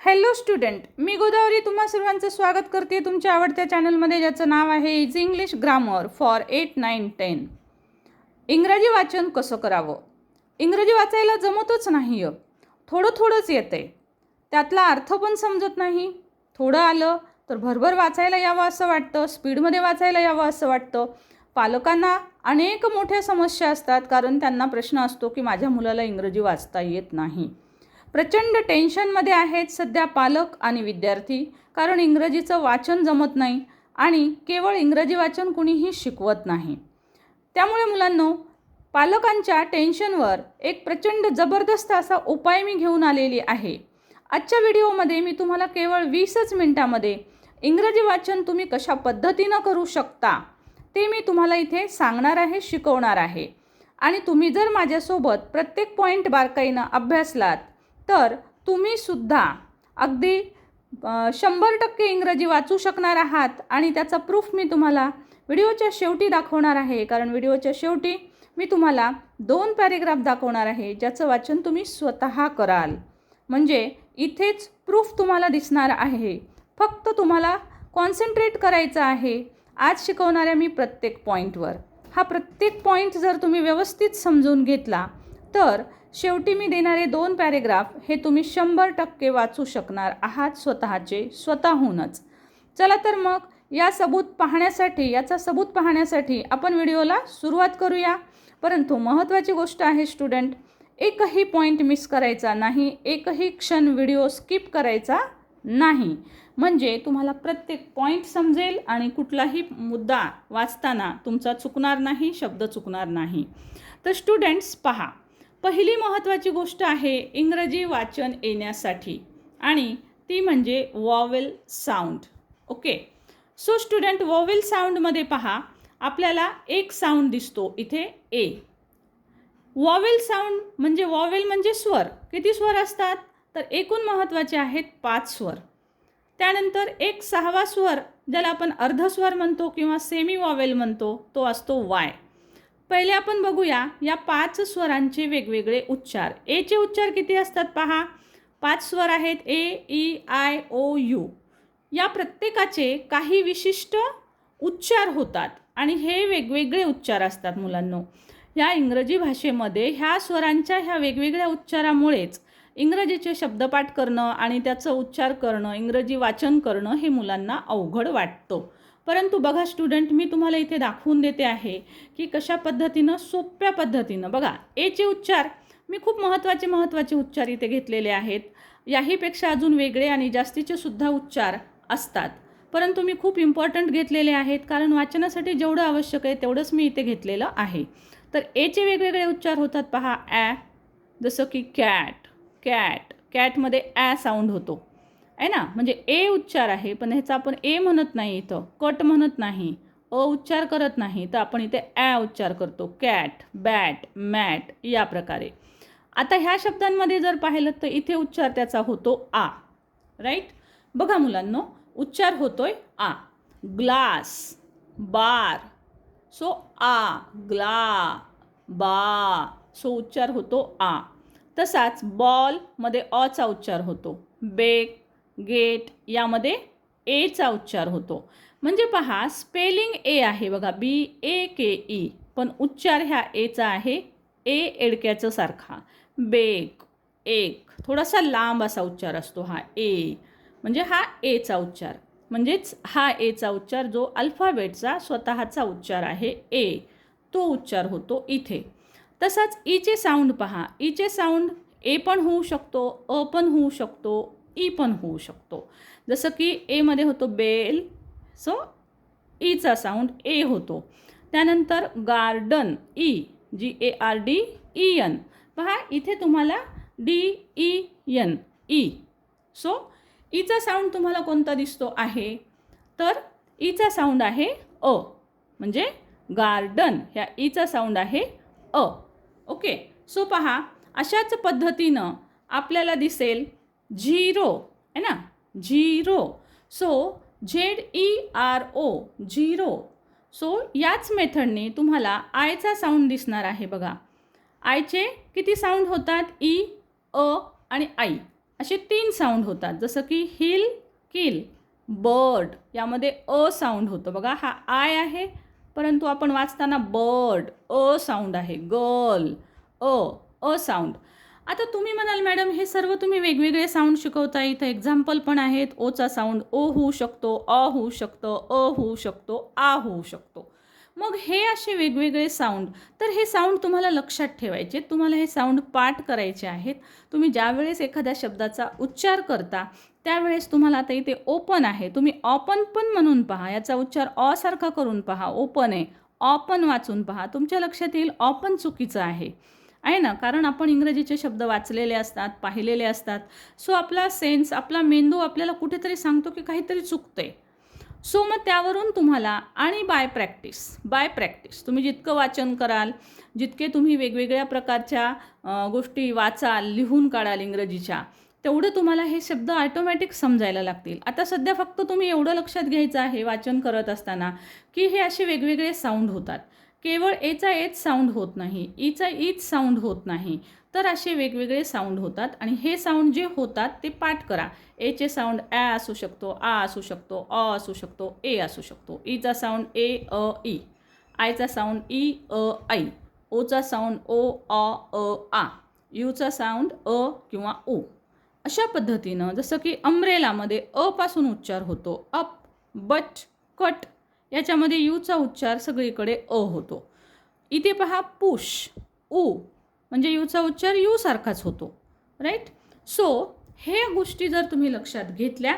Hello student मी गोदावरी तुम्हा सर्वांचं स्वागत करते तुमच्या आवडत्या चॅनलमध्ये ज्याचं नाव आहे is English grammar for eight nine ten इंग्रजी वाचन कसं करावं? इंग्रजी वाचायला जमतच नाही आहे. थोडं थोडंच येतं. आहे त्यातला अर्थ पण समजत नाही. थोडं आलं तर भरभर वाचायला यावं असं वाटतं स्पीडमध्ये वाचायला यावं असं वाटतं. पालकांना अनेक मोठ्या समस्या असतात कारण त्यांना प्रश्न असतो की माझ्या मुलाला इंग्रजी वाचता येत नाही. प्रचंड टेन्शनमध्ये आहेत सध्या पालक आणि विद्यार्थी कारण इंग्रजीचं वाचन जमत नाही आणि केवळ इंग्रजी वाचन कुणीही शिकवत नाही. त्यामुळे मुलांनो पालकांच्या टेन्शनवर एक प्रचंड जबरदस्त असा उपाय मी घेऊन आलेली आहे. आजच्या व्हिडिओमध्ये मी तुम्हाला केवळ वीसच मिनटामध्ये इंग्रजी वाचन तुम्ही कशा पद्धतीनं करू शकता ते मी तुम्हाला इथे सांगणार आहे शिकवणार आहे. आणि तुम्ही जर माझ्यासोबत प्रत्येक पॉईंट बारकाईनं अभ्यासलात तर तुम्ही सुद्धा अगदी शंभर टक्के इंग्रजी वाचू शकणार आहात आणि त्याचा प्रूफ मी तुम्हाला व्हिडिओच्या शेवटी दाखवणार आहे. कारण व्हिडिओच्या शेवटी मी तुम्हाला दोन पॅरेग्राफ दाखवणार आहे ज्याचं वाचन तुम्ही स्वतः कराल. म्हणजे इथेच प्रूफ तुम्हाला दिसणार आहे. फक्त तुम्हाला कॉन्सन्ट्रेट करायचं आहे. आज शिकवणाऱ्या मी प्रत्येक पॉईंटवर हा प्रत्येक पॉईंट जर तुम्ही व्यवस्थित समजून घेतला तर शेवटी मी देणारे दोन पॅरेग्राफ हे तुम्ही शंभर टक्के वाचू शकणार आहात स्वतःचे स्वतःहूनच. चला तर मग या सबूत पाहण्यासाठी याचा सबूत पाहण्यासाठी आपण व्हिडिओला सुरुवात करूया. परंतु महत्त्वाची गोष्ट आहे स्टुडंट एकही पॉईंट मिस करायचा नाही एकही क्षण व्हिडिओ स्किप करायचा नाही. म्हणजे तुम्हाला प्रत्येक पॉईंट समजेल आणि कुठलाही मुद्दा वाचताना तुमचा चुकणार नाही शब्द चुकणार नाही. तर स्टुडंट्स पहा. पहिली महत्त्वाची गोष्ट आहे इंग्रजी वाचन येण्यासाठी. आणि ती म्हणजे vowel sound. Okay? So student vowel साऊंडमध्ये पहा आपल्याला एक साऊंड दिसतो इथे ए. वॉवेल साऊंड म्हणजे वॉवेल म्हणजे स्वर. किती स्वर असतात? तर एकूण महत्त्वाचे आहेत पाच स्वर. त्यानंतर एक सहावा स्वर ज्याला आपण अर्धस्वर म्हणतो किंवा सेमी वॉवेल म्हणतो तो असतो वाय. पहिले आपण बघूया या पाच स्वरांचे वेगवेगळे उच्चार. एचे उच्चार किती असतात पहा? पाच स्वर आहेत A E I O U. या प्रत्येकाचे काही विशिष्ट उच्चार होतात आणि हे वेगवेगळे उच्चार असतात मुलांनो. ह्या इंग्रजी भाषेमध्ये ह्या स्वरांच्या ह्या वेगवेगळ्या उच्चारामुळेच इंग्रजीचे शब्दपाठ करणं आणि त्याचं उच्चार करणं इंग्रजी वाचन करणं हे मुलांना अवघड वाटतं. परंतु बघा स्टुडंट मी तुम्हाला इथे दाखवून देते आहे की कशा पद्धतीनं सोप्या पद्धतीनं बघा एचे उच्चार मी खूप महत्त्वाचे महत्त्वाचे उच्चार इथे घेतलेले आहेत. याहीपेक्षा अजून वेगळे आणि जास्तीचे सुद्धा उच्चार असतात. परंतु मी खूप इम्पॉर्टंट घेतलेले आहेत कारण वाचनासाठी जेवढं आवश्यक आहे तेवढंच मी इथे घेतलेलं आहे. तर एचे वेगवेगळे उच्चार होतात पहा ॲ जसं की कॅट कॅट कॅटमध्ये ॲ साऊंड होतो. आहे ना? म्हणजे ए उच्चार आहे पण ह्याचा आपण ए म्हणत नाही इथं. कट म्हणत नाही. अ उच्चार करत नाही. तर आपण इथे ॲ उच्चार करतो. कॅट बॅट मॅट या प्रकारे. आता ह्या शब्दांमध्ये जर पाहिलं तर इथे उच्चार त्याचा होतो आ. राईट बघा मुलांनो उच्चार होतोय आ. ग्लास बार. सो आ ग्ला बा. सो उच्चार होतो आ. तसाच बॉलमध्ये अचा उच्चार होतो. बेक गेट यामध्ये एचा उच्चार होतो. म्हणजे पहा स्पेलिंग ए आहे बघा बी ए के ई. पण उच्चार ह्या एचा आहे ए एडक्याचं सारखा. बेक एक. थोडासा लांब असा उच्चार असतो हा ए. म्हणजे हा एचा उच्चार. म्हणजेच हा एचा उच्चार जो अल्फाबेटचा स्वतःचा उच्चार आहे ए. तो उच्चार होतो इथे. तसाच ईचे साऊंड पहा ईचे साऊंड ए पण होऊ शकतो अ पण होऊ शकतो ई पण होऊ शकतो. जसं की एमध्ये होतो बेल सो ईचा साऊंड ए होतो. त्यानंतर garden E G A R D E N पहा इथे तुम्हाला D E N E so Icha sound तुम्हाला कोणता दिसतो आहे? तर e ईचा साऊंड आहे अ. म्हणजे गार्डन ह्या e ईचा साऊंड आहे अ. ओके सो पहा अशाच पद्धतीनं आपल्याला दिसेल झिरो आहे ना? Zero so Z E R O zero so याच मेथडने तुम्हाला आयचा साऊंड दिसणार आहे बघा. आयचे किती साऊंड होतात? ई अ आणि आई असे तीन साऊंड होतात. जसं की हिल किल बर्ड यामध्ये अ साऊंड होतं. बघा हा आय आहे परंतु आपण वाचताना बर्ड अ साऊंड आहे. गर्ल अ अ साऊंड आता तुम्ही म्हणाल मॅडम हे सर्व तुम्ही वेगवेगळे साऊंड शिकवता इथं एक्झाम्पल पण आहेत. ओचा साऊंड ओ होऊ शकतो अ होऊ शकतं अ होऊ शकतो आ होऊ शकतो. मग हे असे वेगवेगळे साऊंड तर हे साऊंड तुम्हाला लक्षात ठेवायचे. तुम्हाला हे साऊंड पाठ करायचे आहेत. तुम्ही ज्यावेळेस एखाद्या शब्दाचा उच्चार करता त्यावेळेस तुम्हाला आता इथे ओपन आहे. तुम्ही ऑपन पण म्हणून पहा. याचा उच्चार अ सारखा करून पहा. ओपन आहे. ऑपन वाचून पहा. तुमच्या लक्षात येईल ऑपन चुकीचं आहे. आहे ना? कारण आपण इंग्रजीचे शब्द वाचलेले असतात पाहिलेले असतात. सो आपला सेन्स आपला मेंदू आपल्याला कुठेतरी सांगतो की काहीतरी चुकतंय. सो मग त्यावरून तुम्हाला आणि बाय प्रॅक्टिस बाय प्रॅक्टिस तुम्ही जितकं वाचन कराल जितके तुम्ही वेगवेगळ्या प्रकारच्या गोष्टी वाचाल लिहून काढाल इंग्रजीच्या तेवढं तुम्हाला हे शब्द ऑटोमॅटिक समजायला लागतील. आता सध्या फक्त तुम्ही एवढं लक्षात घ्यायचं आहे वाचन करत असताना की हे असे वेगवेगळे साऊंड होतात. केवळ एचा एच साऊंड होत नाही ईचा ईच साऊंड होत नाही. तर असे वेगवेगळे साऊंड होतात आणि हे साऊंड जे होतात ते पाठ करा. एचे साऊंड ॲ असू शकतो आ असू शकतो अ असू शकतो ए असू शकतो. ईचा साऊंड ए अ ई. आयचा साऊंड ई अ आई. ओचा साऊंड ओ अ अ आ. यूचा साऊंड अ किंवा ओ अशा पद्धतीनं जसं की अम्ब्रेलामध्ये अपासून उच्चार होतो. अप बट कट याच्यामध्ये यूचा उच्चार सगळीकडे अ होतो. इथे पहा पुश ऊ म्हणजे यूचा उच्चार यू सारखाच होतो राईट सो हे गोष्टी जर तुम्ही लक्षात घेतल्या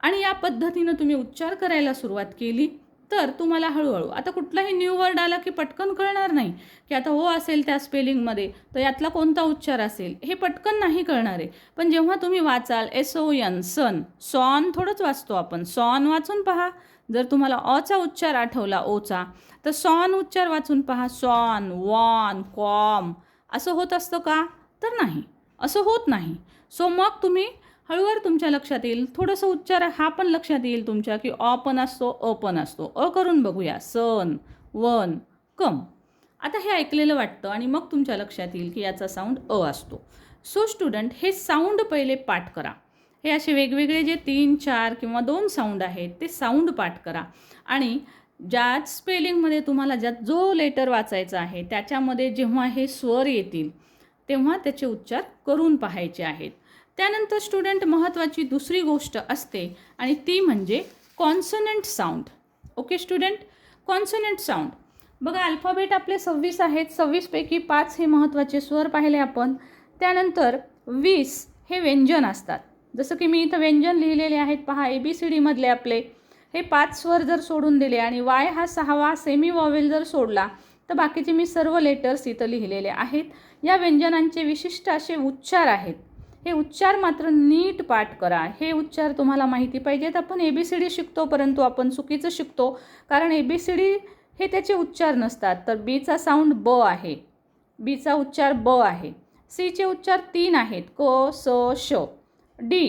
आणि या पद्धतीनं तुम्ही उच्चार करायला सुरुवात केली तर तुम्हाला हळूहळू आता कुठलाही न्यू वर्ड आला की पटकन कळणार नाही की आता हो असेल त्या स्पेलिंगमध्ये तर यातला कोणता उच्चार असेल हे पटकन नाही कळणार आहे. पण जेव्हा तुम्ही वाचाल एस ओ सन सॉन थोडंच वाचतो आपण. सॉन वाचून पहा. जर तुम्हाला अचा उच्चार आठवला ओचा तर सॉन उच्चार वाचून पहा. Son won come. असं होत असतं का? तर नाही. असं होत नाही. सो मग तुम्ही हळूवार तुमच्या लक्षात येईल. थोडंसं उच्चार हा पण लक्षात येईल तुमच्या की ऑ पण असतो अ पण असतो. अ करून बघूया. Son won come. आता हे ऐकलेलं वाटतं आणि मग तुमच्या लक्षात येईल की याचा साऊंड अ असतो. सो स्टुडंट हे साऊंड पहिले पाठ करा. हे असे वेगवेगळे जे तीन चार किंवा दोन साऊंड आहेत ते साऊंड पाठ करा. आणि ज्याच स्पेलिंगमध्ये तुम्हाला ज्यात जो लेटर वाचायचा आहे त्याच्यामध्ये जेव्हा हे स्वर येतील तेव्हा त्याचे उच्चार करून पाहायचे आहेत. त्यानंतर स्टुडंट महत्त्वाची दुसरी गोष्ट असते आणि ती म्हणजे consonant sound okay student consonant sound बघा अल्फाबेट आपले सव्वीस आहेत सव्वीसपैकी पाच हे महत्त्वाचे स्वर पाहिले आपण. त्यानंतर वीस हे व्यंजन असतात. जसं की मी इथं व्यंजन लिहिलेले आहेत पहा ए बी सी डीमधले आपले. हे पाच स्वर जर सोडून दिले आणि वाय हा सहावा सेमी वॉवेल जर सोडला तर बाकीचे मी सर्व लेटर्स इथं लिहिलेले आहेत. या व्यंजनांचे विशिष्ट असे उच्चार आहेत. हे उच्चार मात्र नीट पाठ करा. हे उच्चार तुम्हाला माहिती पाहिजेत. आपण ए बी सी डी शिकतो परंतु आपण चुकीचं शिकतो. कारण ए बी सी डी हे त्याचे उच्चार नसतात. तर बीचा साऊंड ब आहे. बीचा उच्चार ब आहे. सीचे उच्चार तीन आहेत. क स श. डी.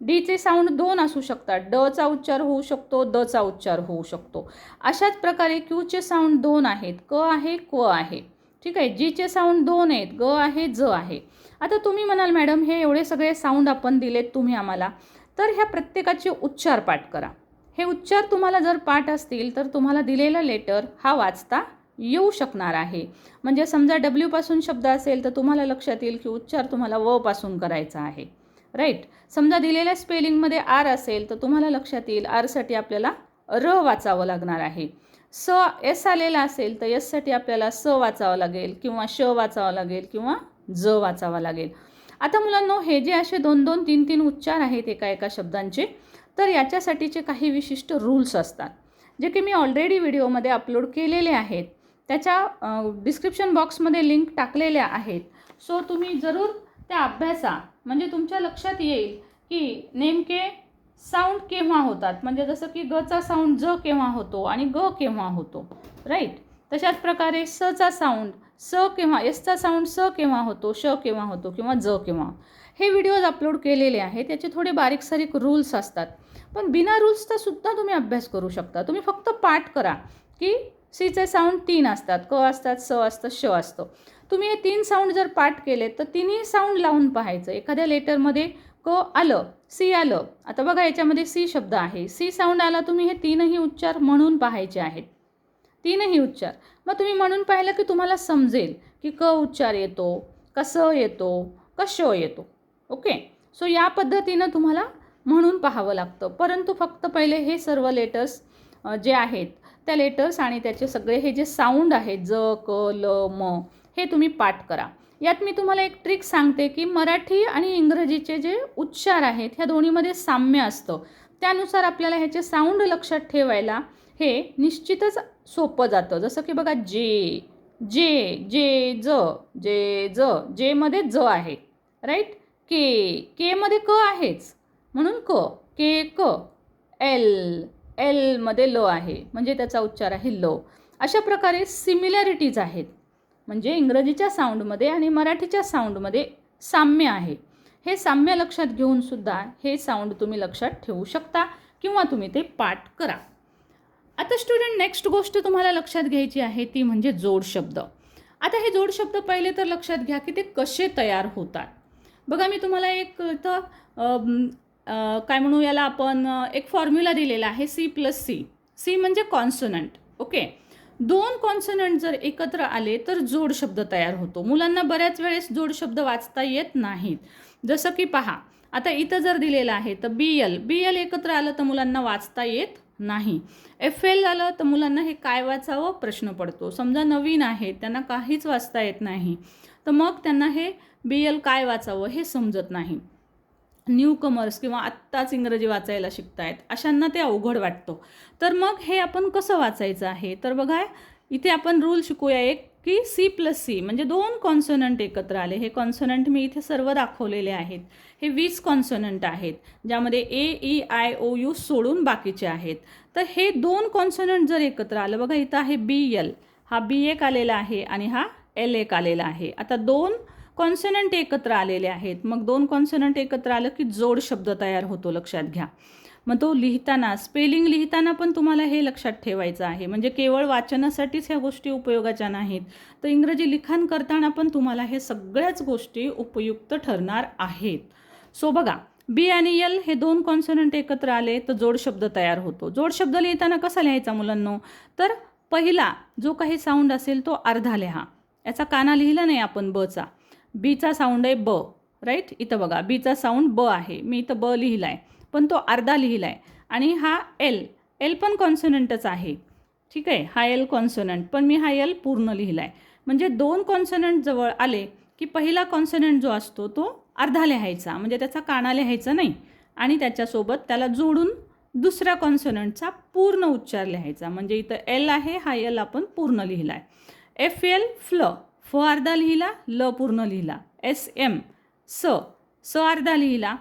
डीचे साऊंड दोन असू शकतात. डचा उच्चार होऊ शकतो दचा उच्चार होऊ शकतो. अशाच प्रकारे क्यूचे साऊंड दोन आहेत. क आहे क्व आहे. ठीक आहे? जीचे साऊंड दोन आहेत. ग आहे ज आहे. आता तुम्ही म्हणाल मॅडम हे एवढे सगळे साऊंड आपण दिलेत तुम्ही आम्हाला. तर ह्या प्रत्येकाचे उच्चार पाठ करा. हे उच्चार तुम्हाला जर पाठ असतील तर तुम्हाला दिलेला लेटर हा वाचता येऊ शकणार आहे. म्हणजे समजा डब्ल्यूपासून शब्द असेल तर तुम्हाला लक्षात येईल की उच्चार तुम्हाला व पासून करायचा आहे. राईट समजा दिलेल्या स्पेलिंगमध्ये आर असेल तर तुम्हाला लक्षात येईल आरसाठी आपल्याला र वाचावं लागणार आहे. स एस आलेला असेल तर एससाठी आपल्याला स वाचावं लागेल किंवा श वाचावं लागेल किंवा ज वाचावा लागेल. आता मुलांनो हे जे असे दोन दोन तीन तीन उच्चार आहेत एका एका शब्दांचे तर याच्यासाठीचे काही विशिष्ट रूल्स असतात. जे की मी ऑलरेडी व्हिडिओमध्ये अपलोड केलेले आहेत. त्याच्या डिस्क्रिप्शन बॉक्समध्ये लिंक टाकलेल्या आहेत. सो तुम्ही जरूर त्या अभ्यासा म्हणजे तुमच्या लक्षात येईल की नेमके साऊंड केव्हा होतात? म्हणजे जसं की गचा साऊंड ज केव्हा होतो आणि ग केव्हा होतो राईट तशाच प्रकारे सचा साऊंड स केव्हा एसचा साऊंड स केव्हा होतो श केव्हा होतो किंवा ज केव्हा? हे व्हिडिओज अपलोड केलेले आहेत त्याचे थोडे बारीक सारीक रूल्स असतात. पण बिना रूल्सचा सुद्धा तुम्ही अभ्यास करू शकता. तुम्ही फक्त पाठ करा की सीचे साऊंड तीन असतात क असतात स असतं श असतं. तुम्ही हे तीन साऊंड जर पाठ केले तर तिन्ही साऊंड लावून पाहायचं. एखाद्या लेटरमध्ये क आलं सी आलं. आता बघा याच्यामध्ये सी शब्द आहे. सी साऊंड आला तुम्ही हे तीनही उच्चार म्हणून पाहायचे आहेत. तीनही उच्चार. मग तुम्ही म्हणून पाहिलं की तुम्हाला समजेल की क उच्चार येतो कसं येतो कशो येतो. ओके? सो या पद्धतीनं तुम्हाला म्हणून पाहावं लागतं. परंतु फक्त पहिले हे सर्व लेटर्स जे आहेत त्या लेटर्स आणि त्याचे सगळे हे जे साऊंड आहेत ज क ल म हे तुम्ही पाठ करा. यात मी तुम्हाला एक ट्रिक सांगते की मराठी आणि इंग्रजीचे जे उच्चार आहेत ह्या दोन्हीमध्ये साम्य असतं. त्यानुसार आपल्याला ह्याचे साऊंड लक्षात ठेवायला हे निश्चितच सोपं जातं. जसं की बघा जे जे जे ज जे ज जेमध्ये ज आहे. राईट के केमध्ये क आहेच. म्हणून क के क एल एलमध्ये ल आहे. म्हणजे त्याचा उच्चार आहे ल. अशा प्रकारे सिमिलॅरिटीज आहेत. म्हणजे इंग्रजीच्या साऊंडमध्ये आणि मराठीच्या साऊंडमध्ये साम्य आहे. हे साम्य लक्षात घेऊन सुद्धा हे साऊंड तुम्ही लक्षात ठेवू शकता किंवा तुम्ही ते पाठ करा. आता स्टुडंट नेक्स्ट गोष्ट तुम्हाला लक्षात घ्यायची आहे ती म्हणजे जोड शब्द. आता हे जोड शब्द पहिले तर लक्षात घ्या की ते कसे तयार होतात. बघा मी तुम्हाला एक इथं काय म्हणू याला आपण एक फॉर्म्युला दिलेला आहे सी प्लस सी सी म्हणजे कॉन्सोनंट ओके दोन कॉन्सनंट जर एकत्र आले तर जोड शब्द तयार होतो. मुलांना बऱ्याच वेळेस जोड शब्द वाचता येत नाहीत. जसं की पहा आता इथं जर दिलेलं आहे तर बी एल बी एल एकत्र आलं तर मुलांना वाचता येत नाही. एफ एल आलं तर मुलांना हे काय वाचावं? प्रश्न पडतो. समजा नवीन आहे त्यांना काहीच वाचता येत नाही. तर मग त्यांना हे बी एल काय वाचावं हे समजत नाही. न्यू कमर्स किंवा आत्ताच इंग्रजी वाचायला शिकतायत अशांना ते अवघड वाटतं. तर मग हे आपण कसं वाचायचं आहे? तर बघा इथे आपण रूल शिकूया एक की सी प्लस सी म्हणजे दोन कॉन्सोनंट एकत्र आले. हे कॉन्सोनंट मी इथे सर्व दाखवलेले आहेत. हे वीस कॉन्सोनंट आहेत ज्यामध्ये A E I O U सोडून बाकीचे आहेत. तर हे दोन कॉन्सोनंट जर एकत्र आलं बघा इथं आहे बी एल हा बी एक आलेला आहे आणि हा एल एक आलेला आहे. आता दोन कॉन्सनंट एकत्र आलेले आहेत. मग दोन कॉन्सनंट एकत्र आलं की जोड शब्द तयार होतो लक्षात घ्या. मग तो लिहिताना स्पेलिंग लिहिताना पण तुम्हाला हे लक्षात ठेवायचं आहे. म्हणजे केवळ वाचनासाठीच ह्या गोष्टी उपयोगाच्या नाहीत. तर इंग्रजी लिखाण करताना पण तुम्हाला हे सगळ्याच गोष्टी उपयुक्त ठरणार आहेत. सो बघा बी आणि एल हे दोन कॉन्सनंट एकत्र आले तर जोड शब्द तयार होतो. जोड शब्द लिहिताना कसा लिहायचा मुलांनो? तर पहिला जो काही साऊंड असेल तो अर्धा लिहा. याचा काना लिहिला नाही आपण बचा बीचा साऊंड आहे ब राईट इथं बघा बीचा साऊंड ब आहे. मी इथं ब लिहिला आहे पण तो अर्धा लिहिला आहे आणि हा एल एल पण कॉन्सोनंटच आहे. ठीक आहे? हा एल कॉन्सोनंट पण मी हा एल पूर्ण लिहिला आहे म्हणजे दोन कॉन्सोनंट जवळ आले की पहिला कॉन्सोनंट जो असतो तो अर्धा लिहायचा. म्हणजे त्याचा काना लिहायचा नाही. आणि त्याच्यासोबत त्याला जोडून दुसऱ्या कॉन्सोनंटचा पूर्ण उच्चार लिहायचा. म्हणजे इथं एल आहे हा एल आपण पूर्ण लिहिला आहे एफ एल फ्ल फ अर्धा लिहिला ल पूर्ण लिहिला. S M. स. स अर्धा लिहिला.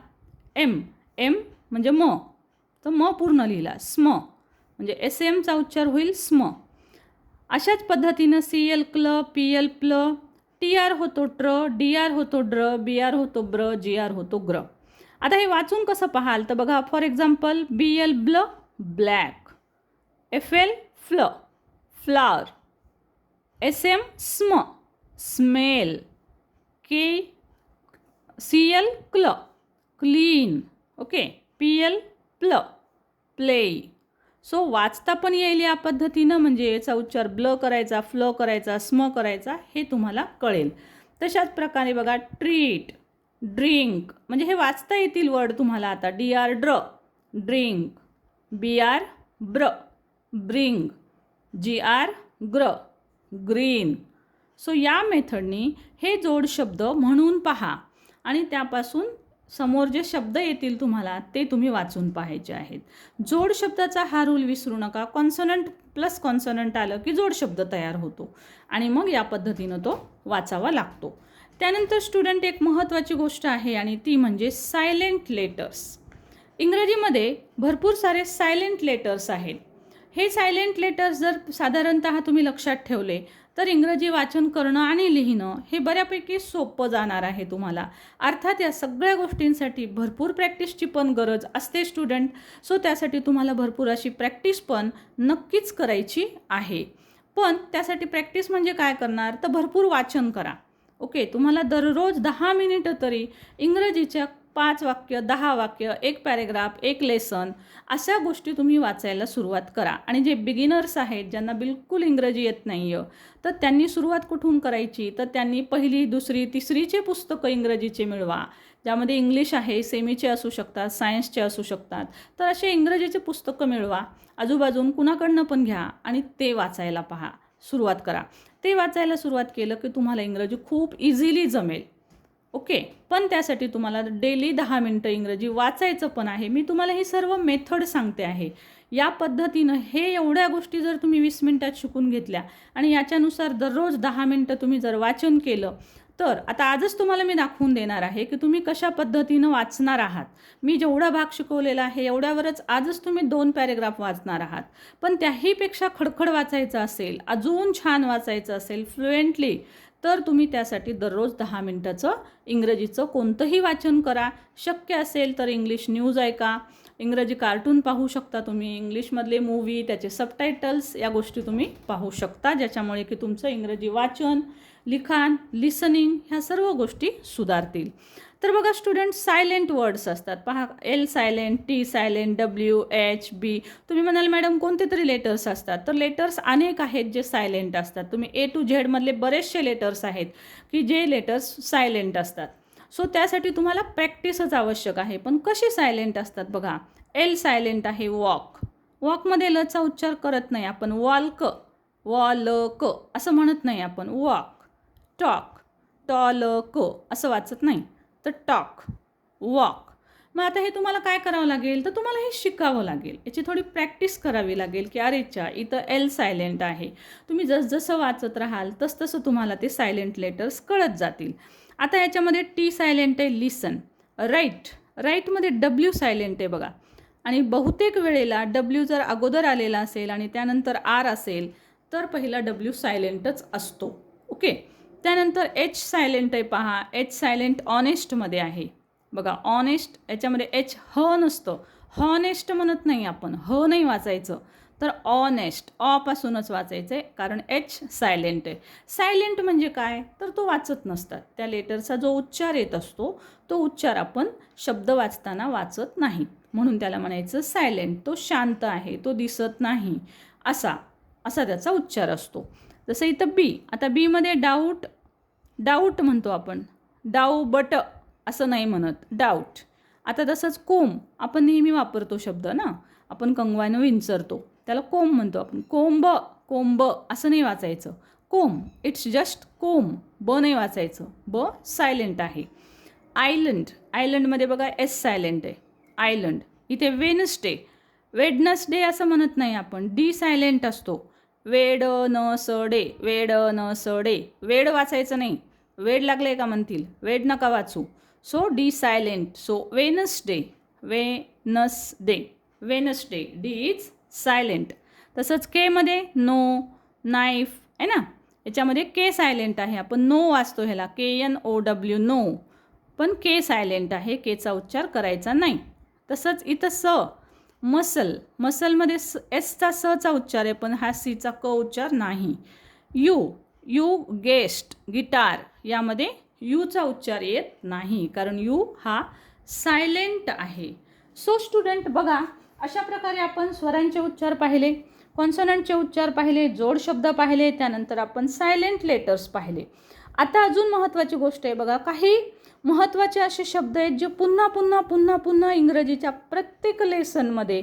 एम. एम म्हणजे म. तर म पूर्ण लिहिला. स्म. म्हणजे एस एमचा उच्चार होईल स्म. अशाच पद्धतीनं सी एल क्ल पी एल प्ल टी आर होतो ट्र डी आर होतो ड्र बी आर होतो ब्र जी आर होतो ग्र. आता हे वाचून कसं पाहाल? तर बघा फॉर एक्झाम्पल बी एल ब्ल ब्लॅक. एफ एल फ्ल फ्लावर. एस एम स्म. स्मेल के सी एल क्ल क्लीन ओके पी एल प्ल प्ले सो वाचता पण येईल या पद्धतीनं म्हणजे याचा उच्चार ब्ल करायचा फ्ल करायचा स्म करायचा हे तुम्हाला कळेल. तशाच प्रकारे बघा ट्रीट ड्रिंक म्हणजे हे वाचता येतील वर्ड तुम्हाला आता. डी आर ड्र ड्रिंक बी आर ब्र ब्रिंग जी आर ग्र ग्रीन सो या मेथडनी हे जोड शब्द म्हणून पहा. आणि त्यापासून समोर जे शब्द येतील तुम्हाला ते तुम्ही वाचून पाहायचे आहेत. जोड शब्दाचा हा रूल विसरू नका. कॉन्सनंट प्लस कॉन्सनंट आलं की जोड शब्द तयार होतो. आणि मग या पद्धतीनं तो वाचावा लागतो. त्यानंतर स्टुडंट एक महत्त्वाची गोष्ट आहे आणि ती म्हणजे सायलेंट लेटर्स इंग्रजीमध्ये भरपूर सारे सायलेंट लेटर्स आहेत. हे सायलेंट लेटर्स जर साधारणत तुम्ही लक्षात ठेवले तर इंग्रजी वाचन करणं आणि लिहिणं हे बऱ्यापैकी सोपं जाणार आहे तुम्हाला. अर्थात या सगळ्या गोष्टींसाठी भरपूर प्रॅक्टिसची पण गरज असते स्टुडंट. सो त्यासाठी तुम्हाला भरपूर अशी प्रॅक्टिस पण नक्कीच करायची आहे. पण त्यासाठी प्रॅक्टिस म्हणजे काय करणार? तर भरपूर वाचन करा. ओके? तुम्हाला दररोज दहा मिनिटं तरी इंग्रजीच्या पाच वाक्य दहा वाक्य एक पॅरेग्राफ एक लेसन अशा गोष्टी तुम्ही वाचायला सुरुवात करा. आणि जे बिगिनर्स आहेत ज्यांना बिलकुल इंग्रजी येत नाही आहे तर त्यांनी सुरुवात कुठून करायची? तर त्यांनी पहिली दुसरी तिसरीचे पुस्तकं इंग्रजीचे मिळवा. ज्यामध्ये इंग्लिश आहे सेमीचे असू शकतात सायन्सचे असू शकतात तर असे इंग्रजीचे पुस्तकं मिळवा. आजूबाजून कुणाकडनं पण घ्या आणि ते वाचायला पहा. सुरुवात करा. ते वाचायला सुरुवात केलं की तुम्हाला इंग्रजी खूप इझिली जमेल. ओके पण त्यासाठी तुम्हाला डेली दहा मिनटं इंग्रजी वाचायचं पण आहे. मी तुम्हाला ही सर्व मेथड सांगते आहे. या पद्धतीनं हे एवढ्या गोष्टी जर तुम्ही वीस मिनटात शिकून घेतल्या आणि याच्यानुसार दररोज दहा मिनटं तुम्ही जर वाचन केलं तर आता आजच तुम्हाला मी दाखवून देणार आहे की तुम्ही कशा पद्धतीनं वाचणार आहात. मी जेवढा भाग शिकवलेला आहे एवढ्यावरच आजच तुम्ही दोन पॅरेग्राफ वाचणार आहात. पण त्याहीपेक्षा खडखड वाचायचं असेल अजून छान वाचायचं असेल फ्लुएंटली तर तुम्ही त्यासाठी दररोज दहा मिनटाचं इंग्रजीचं कोणतंही वाचन करा. शक्य असेल तर इंग्लिश न्यूज ऐका. इंग्रजी कार्टून पाहू शकता तुम्ही. इंग्लिशमधले मूवी त्याचे सबटायटल्स या गोष्टी तुम्ही पाहू शकता ज्याच्यामुळे की तुमचं इंग्रजी वाचन लिखाण लिसनिंग ह्या सर्व गोष्टी सुधारतील. तर बघा स्टुडंट सायलेंट वर्ड्स असतात. पहा L silent T silent W H B तुम्ही म्हणाल मॅडम कोणते तरी लेटर्स असतात? तर लेटर्स अनेक आहेत जे सायलेंट असतात. तुम्ही ए टू झेडमधले बरेचसे लेटर्स आहेत की जे लेटर्स सायलेंट असतात. सो त्यासाठी तुम्हाला प्रॅक्टिसच आवश्यक आहे. पण कसे सायलेंट असतात बघा? एल सायलेंट आहे वॉक वॉकमध्ये लचा उच्चार करत नाही आपण. वॉल्क वॉल क असं म्हणत नाही आपण. वॉक टॉक टॉल क असं वाचत नाही. तर टॉक वॉक. मग आता हे तुम्हाला काय करावं लागेल? तर तुम्हाला हे शिकावं लागेल. याची थोडी प्रॅक्टिस करावी लागेल की अरेच्या इथं एल सायलेंट आहे. तुम्ही जसजसं वाचत राहाल तसतसं तुम्हाला ते सायलेंट लेटर्स कळत जातील. आता याच्यामध्ये टी सायलेंट आहे लिसन. राईट. राईटमध्ये डब्ल्यू सायलेंट आहे बघा. आणि बहुतेक वेळेला डब्ल्यू जर अगोदर आलेला असेल आणि त्यानंतर आर असेल तर पहिला डब्ल्यू सायलेंटच असतो. ओके? त्यानंतर एच सायलेंट आहे पहा. एच सायलेंट ऑनेस्टमध्ये आहे. बघा ऑनेस्ट याच्यामध्ये एच ह नसतं. हॉनेस्ट म्हणत नाही आपण. ह नाही वाचायचं. तर ऑनेस्ट ऑपासूनच वाचायचं आहे कारण एच सायलेंट आहे. सायलेंट म्हणजे काय? तर तो वाचत नसतात. त्या लेटरचा जो उच्चार येत असतो तो उच्चार आपण शब्द वाचताना वाचत नाही. म्हणून त्याला म्हणायचं सायलेंट तो शांत आहे. तो दिसत नाही. असा असा त्याचा उच्चार असतो. जसं इथं बी आता बीमध्ये डाऊट डाऊट म्हणतो आपण. डाऊ बट असं नाही म्हणत. डाऊट आता तसंच कोम. आपण नेहमी वापरतो शब्द ना? आपण कंगवानं विंचरतो. त्याला कोंब म्हणतो आपण. कोंब कोंब असं नाही वाचायचं. कोम. It's just comb. ब नाही वाचायचं. ब सायलेंट आहे. आयलंड आयलंडमध्ये बघा एस सायलेंट आहे. आयलंड इथे वेनसडे वेडनसडे असं म्हणत नाही आपण. डी सायलेंट असतो. वेड न स डे वेड न स डे वेड वाचायचं नाही. वेड लागले का म्हणतील? वेड नका वाचू. So D silent. So Wednesday Wednesday Wednesday D. Is silent. तसंच केमध्ये नो नाईफ आहे ना? याच्यामध्ये के सायलेंट आहे. आपण नो वाचतो ह्याला. K N O W know. पण के सायलेंट आहे. केचा उच्चार करायचा नाही. तसंच इथं स. मसल. मसलमध्ये स एसचा सचा उच्चार आहे पण हा सीचा क उच्चार नाही. यू यू गेस्ट गिटार यामध्ये यूचा उच्चार येत नाही कारण यू हा सायलेंट आहे. सो स्टुडंट बघा अशा प्रकारे आपण स्वरांचे उच्चार पाहिले कॉन्सनंटचे उच्चार पाहिले जोड शब्द पाहिले त्यानंतर आपण सायलेंट लेटर्स पाहिले. आता अजून महत्त्वाची गोष्ट आहे बघा काही महत्त्वाचे असे शब्द आहेत जे पुन्हा पुन्हा पुन्हा पुन्हा इंग्रजीच्या प्रत्येक लेसनमध्ये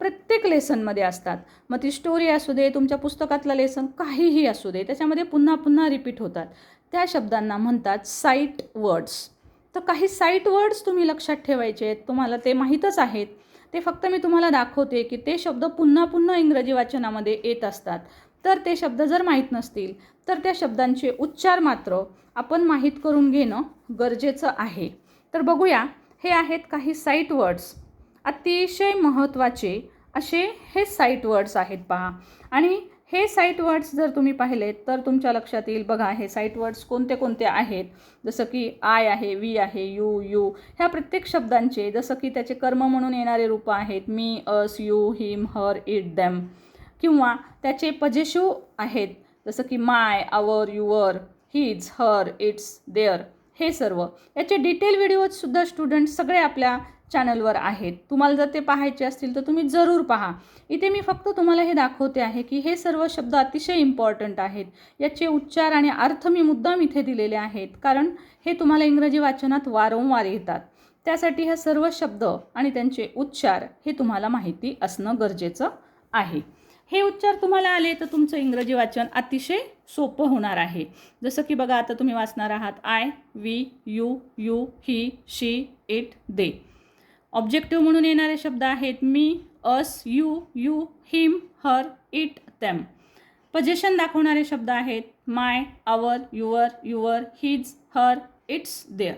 प्रत्येक लेसनमध्ये असतात. मग ती स्टोरी असू दे तुमच्या पुस्तकातलं लेसन काहीही असू दे त्याच्यामध्ये पुन्हा पुन्हा रिपीट होतात. त्या शब्दांना म्हणतात साईट वर्ड्स तर काही साईट वर्ड्स तुम्ही लक्षात ठेवायचे आहेत तुम्हाला ते माहीतच आहेत. ते फक्त मी तुम्हाला दाखवते की ते शब्द पुन्हा पुन्हा इंग्रजी वाचनामध्ये येत असतात. तर ते शब्द जर माहीत नसतील तर त्या शब्दांचे उच्चार मात्र आपण माहीत करून घेणं गरजेचं आहे. तर बघूया हे आहेत काही साईट वर्ड्स अतिशय महत्त्वाचे असे हे साईट वर्ड्स आहेत पहा. आणि हे साईट वर्ड्स जर तुम्ही पाहिलेत तर तुमच्या लक्षात येईल बघा हे साईट वर्ड्स कोणते कोणते आहेत? जसं की आय आहे वी आहे यू यू ह्या प्रत्येक शब्दांचे जसं की त्याचे कर्म म्हणून येणारे रूप आहेत me us you him her it them. किंवा त्याचे पजेशिव आहेत जसं की my our your his her its their हे सर्व. याचे डिटेल व्हिडिओजसुद्धा स्टुडंट सगळे आपल्या चॅनलवर आहेत. तुम्हाला जर ते पाहायचे असतील तर तुम्ही जरूर पहा. इथे मी फक्त तुम्हाला हे दाखवते आहे की हे सर्व शब्द अतिशय इम्पॉर्टंट आहेत. याचे उच्चार आणि अर्थ मी मुद्दाम इथे दिलेले आहेत. कारण हे तुम्हाला इंग्रजी वाचनात वारंवार येतात. त्यासाठी हे सर्व शब्द आणि त्यांचे उच्चार हे तुम्हाला माहिती असणं गरजेचं आहे. हे उच्चार तुम्हाला आले तर तुमचं इंग्रजी वाचन अतिशय सोपं होणार आहे. जसं की बघा आता तुम्ही वाचणार आहात I we you you he she it they. Objective म्हणून येणारे शब्द आहेत मी us you you him her it them. Possession दाखवणारे शब्द आहेत my our your your his her its their.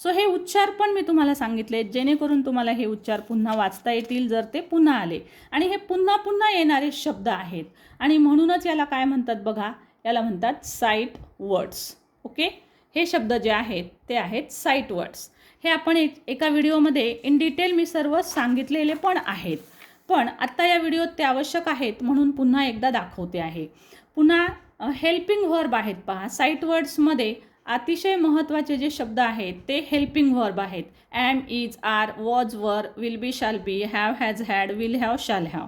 So हे उच्चार पण मी तुम्हाला सांगितले जेणेकरून तुम्हाला हे उच्चार पुन्हा वाचता येतील जर ते पुन्हा आले. आणि हे पुन्हा पुन्हा येणारे शब्द आहेत. आणि म्हणूनच याला काय म्हणतात बघा? याला म्हणतात साईट वर्ड्स ओके हे शब्द जे आहेत ते आहेत साईट वर्ड्स हे आपण एक एका व्हिडिओमध्ये इन डिटेल मी सर्व सांगितलेले पण आहेत. पण आत्ता या व्हिडिओत ते आवश्यक आहेत म्हणून पुन्हा एकदा दाखवते आहे. पुन्हा हेल्पिंग व्हर्ब आहेत पहा. साईट वर्ड्समध्ये अतिशय महत्त्वाचे जे शब्द आहेत ते हेल्पिंग व्हर्ब आहेत. Am is are was were will be shall be have has had will have shall have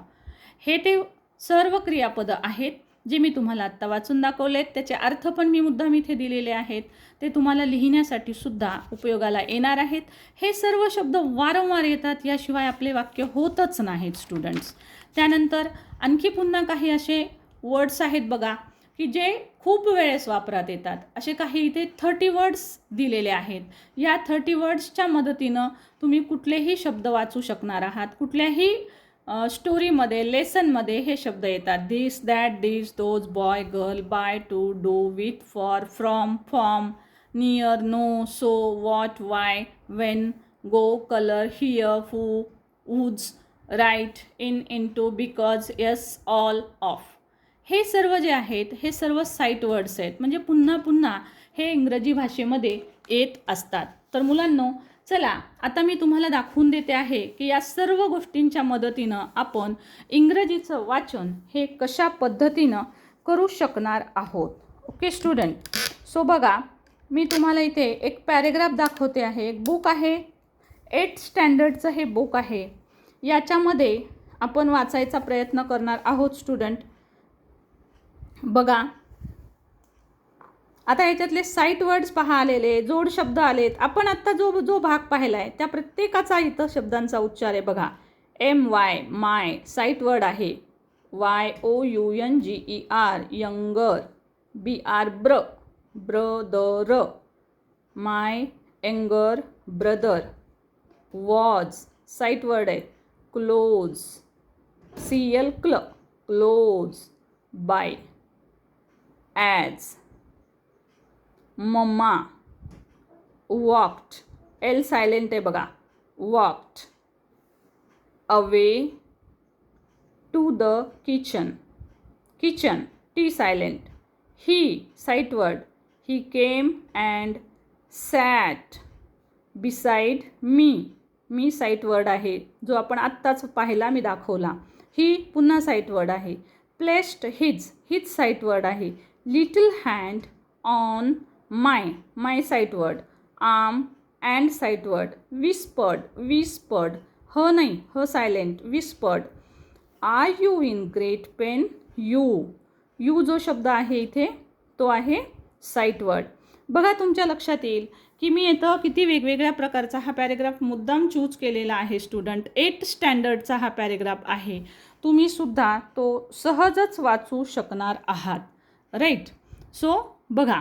हे ते सर्व क्रियापदं आहेत जे मी तुम्हाला आत्ता वाचून दाखवलेत. त्याचे अर्थ पण मी मुद्दाम इथे दिलेले आहेत. ते तुम्हाला लिहिण्यासाठी सुद्धा उपयोगाला येणार आहेत. हे सर्व शब्द वारंवार येतात याशिवाय आपले वाक्य होतच नाहीत स्टुडंट्स त्यानंतर आणखी पुन्हा काही असे वर्ड्स आहेत बघा. की जे खूप वेळेस वापरात येतात. असे काही इथे थर्टी वर्ड्स दिलेले आहेत. या थर्टी वर्ड्सच्या मदतीनं तुम्ही कुठलेही शब्द वाचू शकणार आहात. कुठल्याही स्टोरीमध्ये लेसनमध्ये हे शब्द येतात. This that this those boy girl by to do with for from form near no so what why when go colour here who whose right in in to because yes all of हे सर्व जे आहेत हे सर्व site words आहेत. म्हणजे पुन्हा पुन्हा हे इंग्रजी भाषेमध्ये येत असतात. तर मुलांनो चला आता मी तुम्हाला दाखवून देते आहे की या सर्व गोष्टींच्या मदतीनं आपण इंग्रजीचं वाचन हे कशा पद्धतीनं करू शकणार आहोत. ओके स्टुडंट सो बघा मी तुम्हाला इथे एक पॅरेग्राफ दाखवते आहे. एक बुक आहे. एट स्टँडर्डचं हे बुक आहे. याच्यामध्ये आपण वाचायचा प्रयत्न करणार आहोत स्टुडंट बघा. आता याच्यातले साईट वर्ड्स पहा आलेले जोड शब्द आलेत. आपण आत्ता जो जो भाग पाहिला आहे त्या प्रत्येकाचा इथं शब्दांचा उच्चार आहे बघा. M Y my sight word आहे. Y O U N G E R younger B R ब्र ब्र द र my younger brother was sight word आहे. क्लोज सी एल क्ल close by as mama walked L silent आहे बघा. Walked away to the kitchen kitchen T silent he sight word he came and sat beside me me sight word आहे. जो आपण आत्ताच पाहिला मी दाखवला. ही पुन्हा साईटवर्ड आहे. प्लेस्ड हिज हीच साईटवर्ड आहे. Little hand on my my sight word arm arm and sight word whispered whispered ह नाही ह silent whispered are you in great pain you you जो शब्द आहे इथे तो आहे साईटवर्ड बघा तुमच्या लक्षात येईल की मी इथं किती वेगवेगळ्या प्रकारचा हा पॅरेग्राफ मुद्दाम चूज केलेला आहे स्टुडंट एट स्टँडर्डचा हा पॅरेग्राफ आहे. तुम्ही सुद्धा तो सहजच वाचू शकणार आहात. राईट. सो बघा.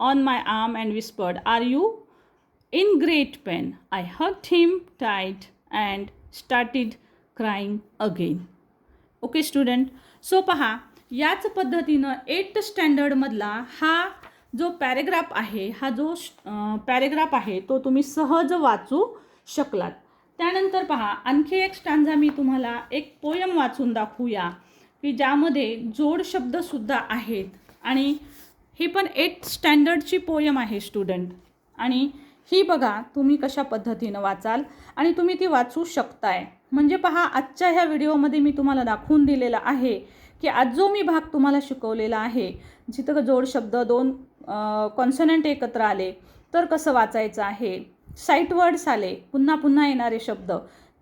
On my arm and whispered are you in great pain I hugged him tight and started crying again okay student so पहा याच पद्धतीनं एट स्टँडर्डमधला हा जो पॅरेग्राफ आहे हा जो पॅरेग्राफ आहे तो तुम्ही सहज वाचू शकलात. त्यानंतर पहा आणखी एक स्टांजा मी तुम्हाला एक पोयम वाचून दाखवूया. की ज्यामध्ये जोड शब्दसुद्धा आहेत. आणि ही पण एट स्टँडर्डची पोयम आहे स्टुडंट आणि ही बघा तुम्ही कशा पद्धतीनं वाचाल आणि तुम्ही ती वाचू शकताय. म्हणजे पहा आजच्या ह्या व्हिडिओमध्ये मी तुम्हाला दाखवून दिलेला आहे की आज जो मी भाग तुम्हाला शिकवलेला आहे जिथं जोड शब्द दोन कॉन्सनंट एकत्र आले तर कसं वाचायचं आहे? साईट वर्ड्स आले पुन्हा पुन्हा येणारे शब्द.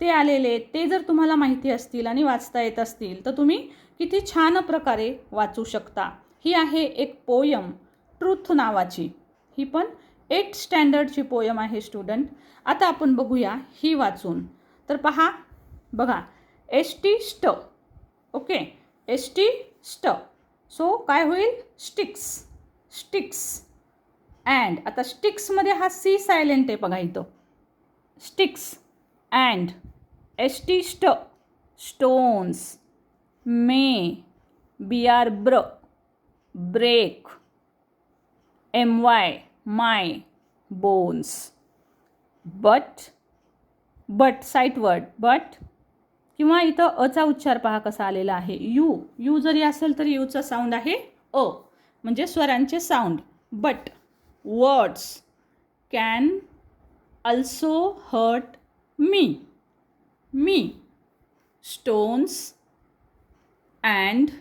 ते आलेले ते जर तुम्हाला माहिती असतील आणि वाचता येत असतील तर तुम्ही किती छान प्रकारे वाचू शकता. ही आहे एक पोयम ट्रूथ नावाची. ही पण एट स्टँडर्डची पोयम आहे स्टुडंट. आता आपण बघूया ही वाचून. तर पहा बघा एस टी स्ट ओके? एस टी स्ट. सो काय होईल? स्टिक्स. स्टिक्स. अँड आता स्टिक्समध्ये हा सी सायलेंट आहे बघा इथं. स्टिक्स अँड एस टी स्ट स्टोन्स. मे बी आर ब्र break M Y my bones. But but sight word but किंवा इथं अचा उच्चार पहा कसा आलेला आहे. यू यू जरी असेल तरी यूचा साऊंड आहे अ म्हणजे स्वरांचे sound but words can also hurt me me stones and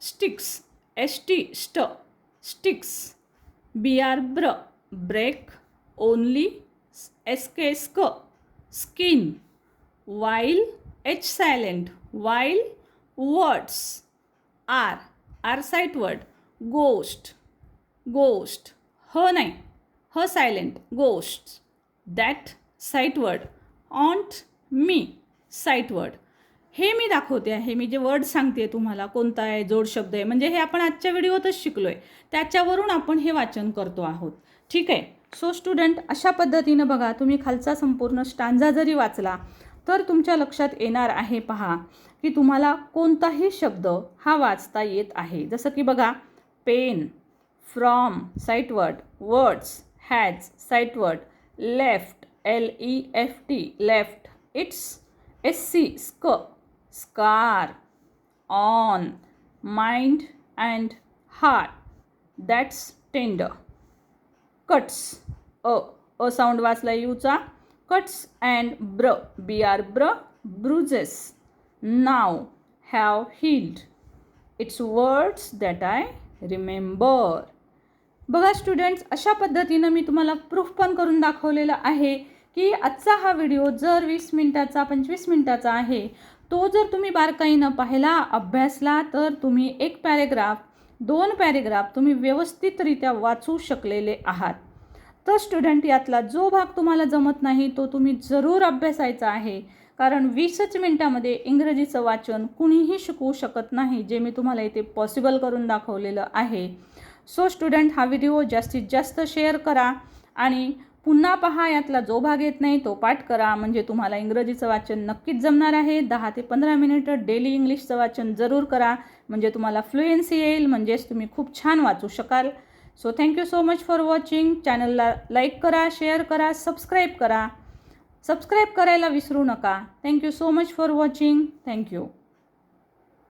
sticks S T स्ट स्टिक्स बी आर ब्र break only S K स्क skin while h silent while words are are sight word ghost ghost ह नाही ह silent ghost that sight word ऑन्ट me site word हे मी दाखवते आहे. मी जे word सांगते तुम्हाला कोणता आहे जोड शब्द आहे म्हणजे हे आपण आजच्या व्हिडिओतच शिकलो आहे त्याच्यावरून आपण हे वाचन करतो आहोत. ठीक आहे? सो स्टुडंट अशा पद्धतीनं बघा तुम्ही खालचा संपूर्ण स्टांजा जरी वाचला तर तुमच्या लक्षात येणार आहे पहा की तुम्हाला कोणताही शब्द हा वाचता येत आहे. जसं की बघा pain from sight word words has sight word left L E F T left its S C स्क scar on mind and heart. That's tender cuts अ. अ साऊंड वाचला यूचा. कट्स अँड ब्र. बी आर ब्र. Bruises now have healed it's words that I remember बघा students अशा पद्धतीनं मी तुम्हाला proof पण करून दाखवलेलं आहे की आजचा हा व्हिडिओ जर वीस मिनटाचा पंचवीस मिनटाचा आहे तो जर तुम्ही बारकाईनं पाहिला अभ्यासला तर तुम्ही एक पॅरेग्राफ दोन पॅरेग्राफ तुम्ही व्यवस्थितरित्या वाचू शकलेले आहात. तर स्टुडंट यातला जो भाग तुम्हाला जमत नाही तो तुम्ही जरूर अभ्यासायचा आहे. कारण वीसच मिनटामध्ये इंग्रजीचं वाचन कुणीही शिकवू शकत नाही जे मी तुम्हाला इथे पॉसिबल करून दाखवलेलं आहे. सो स्टुडंट हा व्हिडिओ जास्तीत जास्त शेअर करा आणि पुन्हा पहा यातला जो भाग येत नाही तो पाठ करा. म्हणजे तुम्हाला इंग्रजीचं वाचन नक्कीच जमणार आहे. दहा ते पंधरा मिनिटं डेली इंग्लिशचं वाचन जरूर करा. म्हणजे तुम्हाला फ्लुएन्सी येईल म्हणजेच तुम्ही खूप छान वाचू शकाल. So thank you so much for watching चॅनलला लाईक करा शेअर करा सबस्क्राईब करा. सबस्क्राईब करायला विसरू नका. Thank you so much for watching thank you